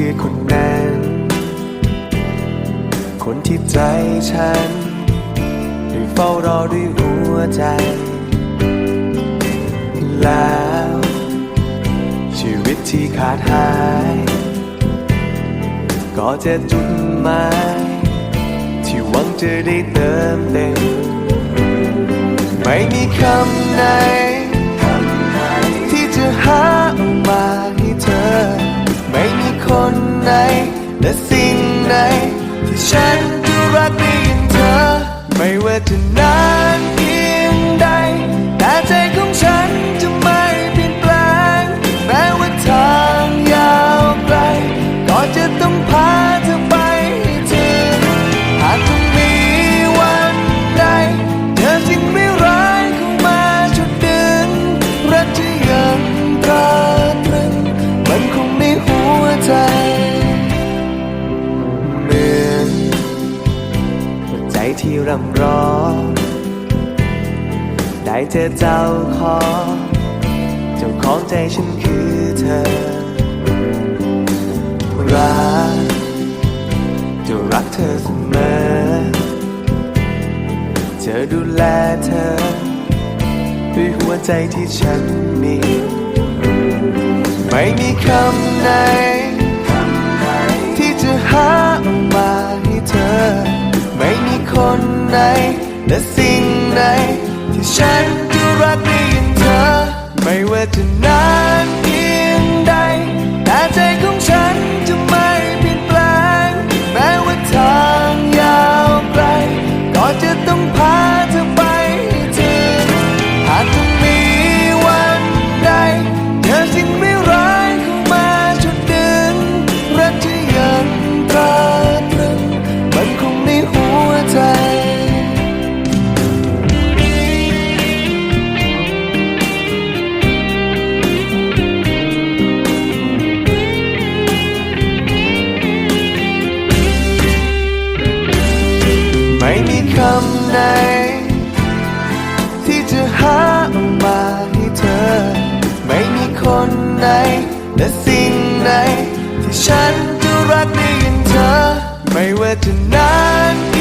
คือคนนั้น คนที่ใจฉันได้เฝ้ารอด้วยหัวใจ แล้ว ชีวิตที่ขาดหาย ก็จะจุดหมายที่หวังจะได้เติมเต็ม ไม่มีคำไหน แล ที่รำร้อง ได้เจอเจ้าของ เจ้าของใจฉันคือเธอ รักจะรักเธอเสมอจะดูแลเธอ ด้วยหัวใจที่ฉันมี ไม่มีคำไหน และสิ่งไหนที่ฉันจะรักได้ย่างเธอ ไม่ว่าจะนาน คำไหน ที่จะหาออกมาให้เธอ ไม่มีคนไหน และสิ่งไหน ที่ฉันจะรักได้อย่างเธอ ไม่ว่าจะนานเ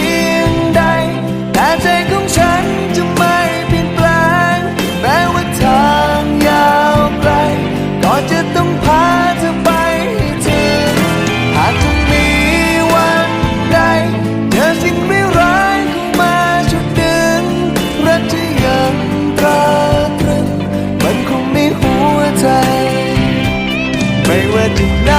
รึง